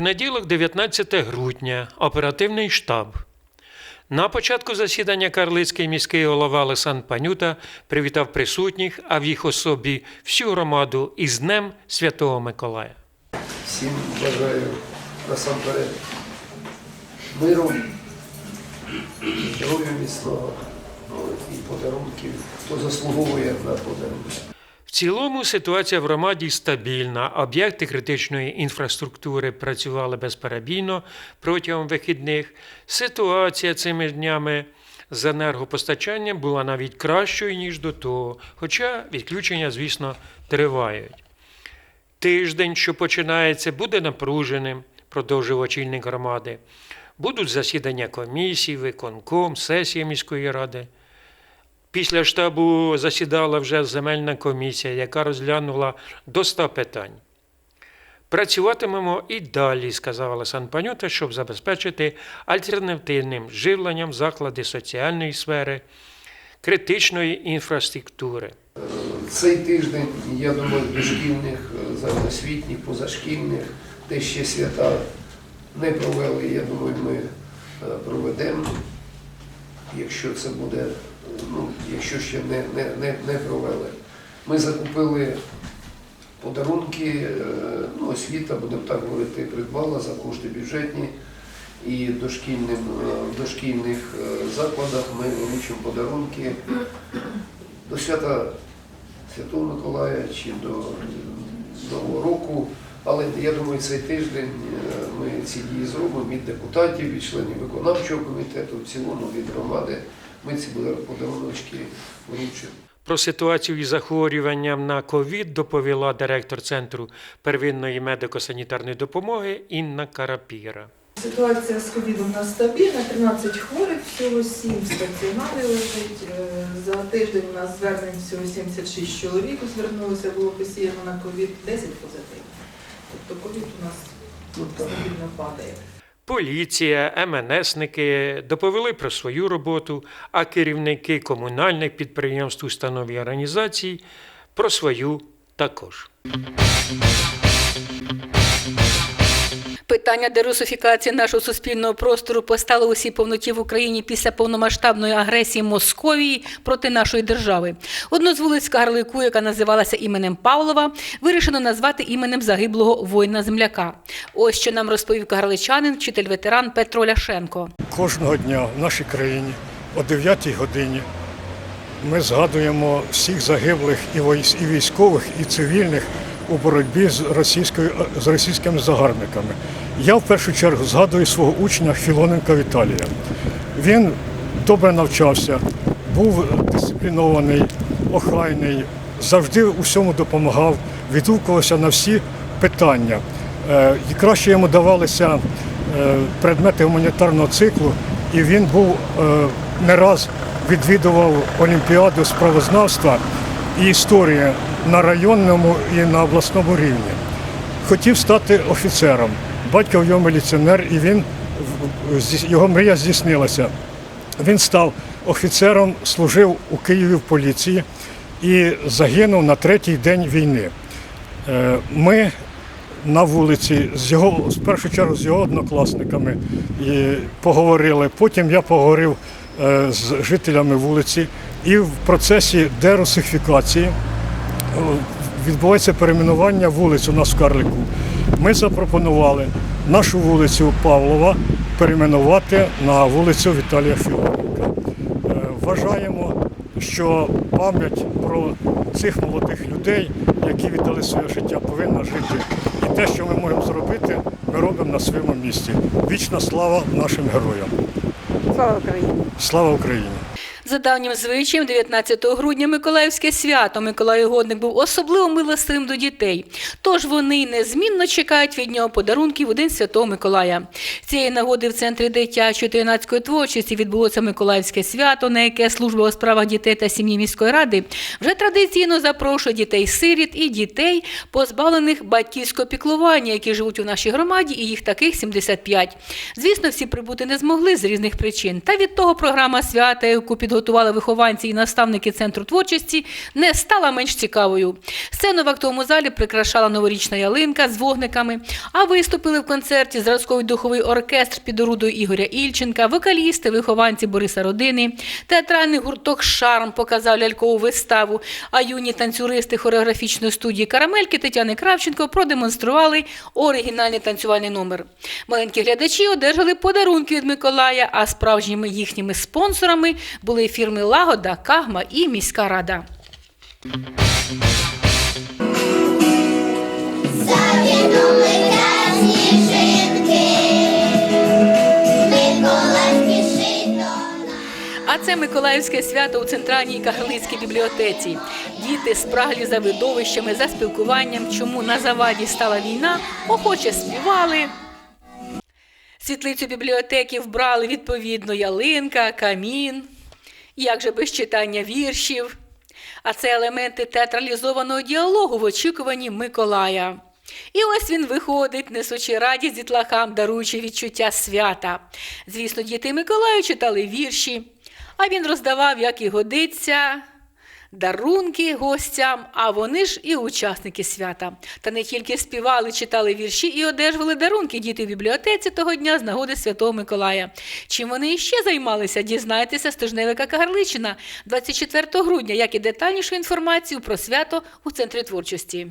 понеділок, 19 грудня, оперативний штаб. На початку засідання Карлицький міський голова Олександр Панюта привітав присутніх, а в їх особі всю громаду із Днем Святого Миколая. Всім бажаю насамперед миру, здоров'я міцного ну, і подарунків, хто заслуговує на подарунки. В цілому ситуація в громаді стабільна. Об'єкти критичної інфраструктури працювали безперебійно протягом вихідних. Ситуація цими днями з енергопостачанням була навіть кращою, ніж до того, хоча відключення, звісно, тривають. Тиждень, що починається, буде напруженим, продовжив очільник громади. Будуть засідання комісій, виконком, сесія міської ради. Після штабу засідала вже земельна комісія, яка розглянула до 100 питань. Працюватимемо і далі, сказав Олександр Панюта, щоб забезпечити альтернативним живленням заклади соціальної сфери, критичної інфраструктури. Цей тиждень, я думаю, дошкільних, е, загальноосвітніх, позашкільних, де ще свята не провели, я думаю, ми е, проведемо. Якщо це буде, ну, якщо ще не, не, не, не провели. Ми закупили подарунки, е, ну, освіта, будемо так говорити, придбала за кошти бюджетні. І дошкільним, е, в дошкільних е, закладах ми вручимо подарунки до свята Святого Миколая чи до Нового року. Але я думаю, цей тиждень ми ці дії зробимо від депутатів, від членів виконавчого комітету, в цілому від громади. Ми ці подарунки вручимо. Про ситуацію із захворюванням на ковід доповіла директор Центру первинної медико-санітарної допомоги Інна Карапіра. Ситуація з ковідом у нас стабільна, 13 хворих, всього 7 в стаціонарі лежить. Е, За тиждень у нас звернень всього 76 чоловік звернулося, було посіяно на ковід 10 позитивних. Тобто ковід у нас Ну, стабільно падає. Поліція, МНСники доповіли про свою роботу, а керівники комунальних підприємств, установ і організацій про свою також. Питання дерусифікації нашого суспільного простору постало у всій повноті в Україні після повномасштабної агресії Московії проти нашої держави. Одну з вулиць Карлику, яка називалася іменем Павлова, вирішено назвати іменем загиблого воїна-земляка. Ось що нам розповів карличанин, вчитель-ветеран Петро Ляшенко. Кожного дня в нашій країні о 9 годині ми згадуємо всіх загиблих і військових, і цивільних у боротьбі з, російською, з російськими загарбниками. Я в першу чергу згадую свого учня Філоненка Віталія. Він добре навчався, був дисциплінований, охайний, завжди усьому допомагав, відгукувався на всі питання. Е, І краще йому давалися е, предмети гуманітарного циклу, і він був е, не раз відвідував Олімпіаду з правознавства і історії на районному і на обласному рівні. Хотів стати офіцером. Батько його міліціонер, і він його мрія здійснилася. Він став офіцером, служив у Києві в поліції і загинув на третій день війни. Е, Ми на вулиці з його, в першу чергу з його однокласниками і поговорили. Потім я поговорив е, з жителями вулиці, і в процесі дерусифікації відбувається перейменування вулиць у нас в Карлику. Ми запропонували нашу вулицю Павлова перейменувати на вулицю Віталія Філоненка. Е, Вважаємо, що пам'ять про цих молодих людей, які віддали своє життя, повинна жити. І те, що ми можемо зробити, ми робимо на своєму місці. Вічна слава нашим героям. Слава Україні! Слава Україні! За давнім звичаєм, 19 грудня Миколаївське свято Миколай Угодник був особливо милостивим до дітей. Тож вони незмінно чекають від нього подарунків у День Святого Миколая. Цієї нагоди в центрі дитячої та юнацької творчості відбулося Миколаївське свято, на яке служба у справах дітей та сім'ї міської ради вже традиційно запрошує дітей-сиріт і дітей, позбавлених батьківського піклування, які живуть у нашій громаді, і їх таких 75. Звісно, всі прибути не змогли з різних причин. Та від того програма свята, яку підготували підготували вихованці і наставники центру творчості, не стала менш цікавою. Сцену в актовому залі прикрашала новорічна ялинка з вогниками, а виступили в концерті зразковий духовий оркестр під орудою Ігоря Ільченка, вокалісти, вихованці Бориса Родини, театральний гурток Шарм показав лялькову виставу, а юні танцюристи хореографічної студії Карамельки Тетяни Кравченко продемонстрували оригінальний танцювальний номер. Маленькі глядачі одержали подарунки від Миколая, а справжніми їхніми спонсорами були фірми Лагода, Кагма і міська рада. А це Миколаївське свято у центральній Кагарлицькій бібліотеці. Діти спраглі за видовищами, за спілкуванням, чому на заваді стала війна, охоче співали. Світлицю бібліотеки вбрали відповідно ялинка, камін, як же без читання віршів. А це елементи театралізованого діалогу в очікуванні Миколая. І ось він виходить, несучи радість дітлахам, даруючи відчуття свята. Звісно, діти Миколаю читали вірші, а він роздавав, як і годиться, дарунки гостям, а вони ж і учасники свята. Та не тільки співали, читали вірші і одержували дарунки діти в бібліотеці того дня з нагоди Святого Миколая. Чим вони іще займалися, дізнайтеся з тижневика Кагарличина 24 грудня, як і детальнішу інформацію про свято у центрі творчості.